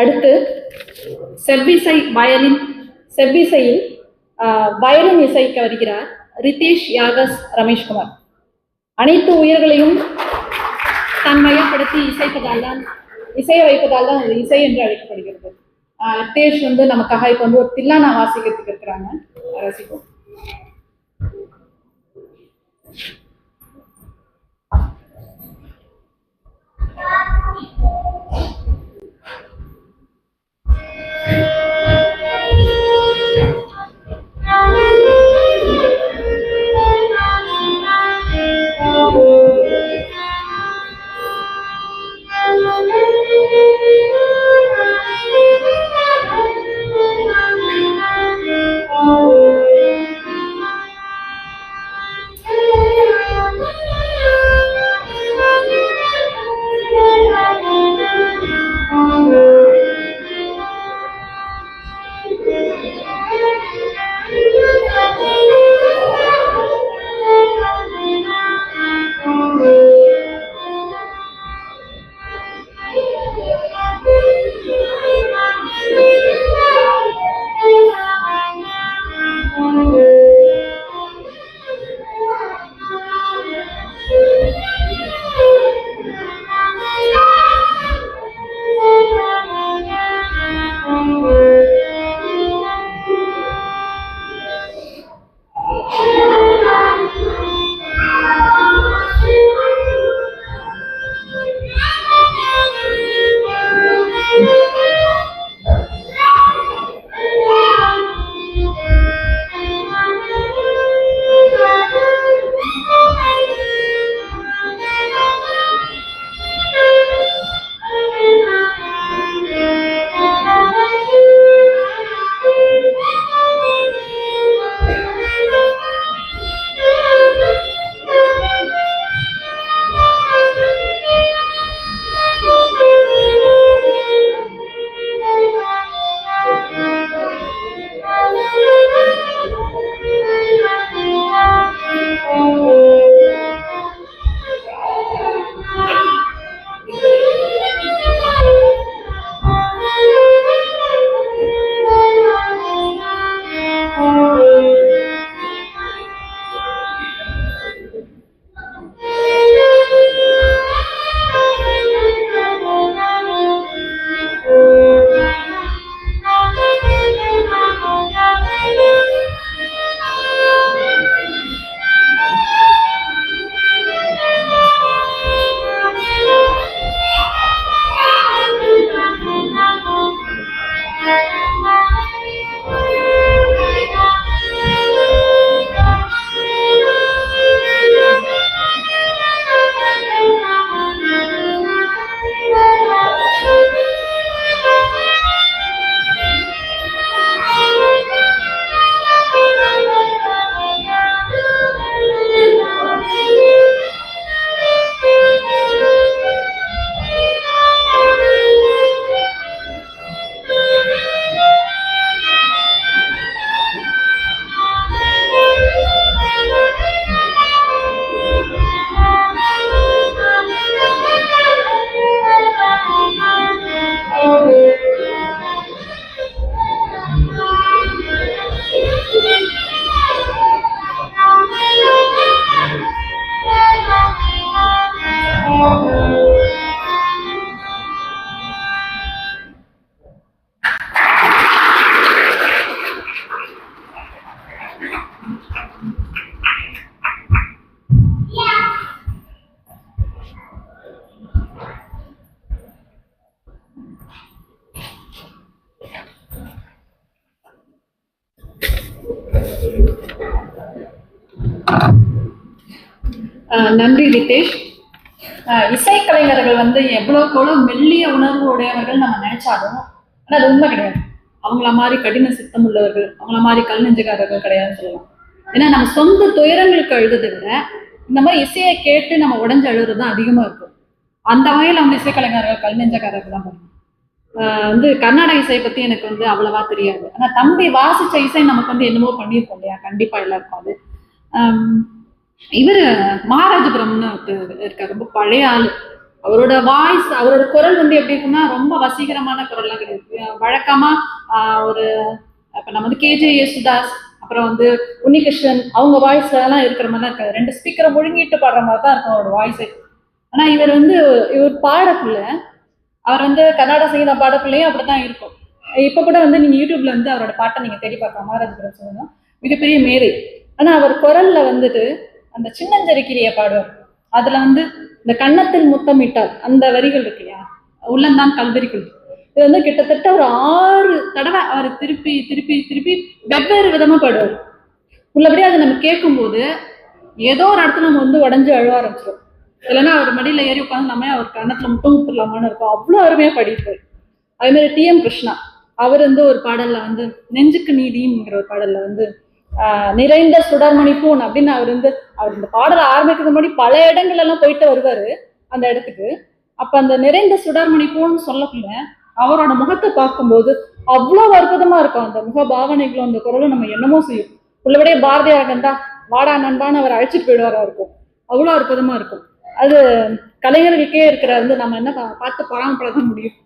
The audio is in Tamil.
அடுத்து செவ்விசை வயலின் செவ்விசையில் வயலின் இசைக்க வருகிறார் ரிதேஷ் யாகஸ் ரமேஷ்குமார். அனைத்து உயிர்களையும் தன் மையப்படுத்தி இசைப்பதால் தான் இசைய வைப்பதால் தான் அது இசை என்று அழைக்கப்படுகிறது. ரிதேஷ் வந்து நமக்காக இப்போ வந்து ஒரு தில்லானா வாசிக்கிறதுக்கு இருக்கிறாங்க. ரசிப்போம். நன்றி ரிதேஷ் ஆஹ் இசைக்கலைஞர்கள் வந்து எவ்வளோக்கு எவ்வளோ மெல்லிய உணர்வு உடையவர்கள் நம்ம நினைச்சாலும் ஆனால் அது உண்மை கிடையாது. அவங்கள மாதிரி கடின சித்தம் உள்ளவர்கள் அவங்கள மாதிரி கல் நெஞ்சுக்காரர்கள் கிடையாதுன்னு சொல்லலாம். ஏன்னா நம்ம சொந்த துயரங்களுக்கு அழுததை விட இந்த மாதிரி இசையை கேட்டு நம்ம உடஞ்சு அழுகிறது தான் அதிகமாக இருக்கும். அந்த வகையில் வந்து இசைக்கலைஞர்கள் கல் நெஞ்சக்காரர்கள் தான் பண்ணுவோம் வந்து கர்நாடக இசையை பற்றி எனக்கு வந்து அவ்வளவா தெரியாது. ஆனால் தம்பி வாசிச்ச இசை நமக்கு வந்து என்னமோ பண்ணியிருக்கோம் இல்லையா? கண்டிப்பாக எல்லாருக்கும் அது. இவர் மகாராஜபுரம்னு இருக்கார் ரொம்ப பழைய ஆள். அவரோட வாய்ஸ் அவரோட குரல் வந்து எப்படி இருக்குன்னா ரொம்ப வசீகரமான குரல்லாம் கிடையாது. வழக்கமா ஒரு இப்ப நம்ம வந்து கேஜே யேசுதாஸ் அப்புறம் வந்து உன்னிகிருஷ்ணன் அவங்க வாய்ஸ்ல எல்லாம் இருக்கிற மாதிரி இருக்காது. ரெண்டு ஸ்பீக்கரை முழுங்கிட்டு பாடுற மாதிரி தான் இருக்கும் அவரோட வாய்ஸே ஆனா இவர் வந்து இவர் பாடக்குள்ள அவர் வந்து கர்நாடக சங்கீதம் பாடக்குள்ளேயும் அப்படித்தான் இருக்கும். இப்ப கூட வந்து நீங்க யூடியூப்ல வந்து அவரோட பாட்டை நீங்க தேடி பார்க்கலாம். மகாராஜபுரம் சொல்லணும் மிகப்பெரிய மேதை. ஆனா அவர் குரல்ல வந்துட்டு அந்த சின்னஞ்சரிக்கிரிய பாடுவார் அதுல வந்து இந்த கன்னத்தில் முத்தமிட்டார் அந்த வரிகள் இருக்கு இல்லையா? உள்ளந்தான் கல்வரிக்குள் இது வந்து கிட்டத்தட்ட ஒரு ஆறு தடவை அவர் திருப்பி திருப்பி திருப்பி வெவ்வேறு விதமா பாடுவார். உள்ளபடியே அதை நம்ம கேட்கும்போது ஏதோ ஒரு இடத்துல நம்ம வந்து உடஞ்சு அழுவ ஆரம்பிச்சிடும் இல்லைன்னா அவர் மடியில ஏறி உட்காந்து நம்ம அவர் கன்னத்துல முத்தம் முத்துலாமான்னு இருக்கும். அவ்வளோ அருமையா படிப்பார் அதே மாதிரி டிஎம் கிருஷ்ணா. அவர் வந்து ஒரு பாடல்ல வந்து நெஞ்சுக்கு நீதிங்கிற ஒரு பாடல்ல வந்து நிறைந்த சுடர்மணி பூன் அப்படின்னு அவர் வந்து அவர் இந்த பாடலை ஆரம்பிக்கிறது முன்னாடி பல இடங்கள் எல்லாம் போயிட்டு வருவார் அந்த இடத்துக்கு. அப்போ அந்த நிறைந்த சுடர்மணி பூன்னு சொல்லக்குள்ள அவரோட முகத்தை பார்க்கும்போது அவ்வளோ அற்புதமாக இருக்கும். அந்த முக பாவனைகளும் அந்த குரலும் நம்ம என்னமோ செய்யும். உள்ளபடியே பாரதியார் இருந்தா வாடா நண்பான்னு அவர் அழைச்சிட்டு போயிடுவாரா இருக்கும். அவ்வளோ அற்புதமாக இருக்கும். அது கலைஞர்களுக்கே இருக்கிற வந்து நம்ம என்ன பார்த்து பராமப்பட தான் முடியும்.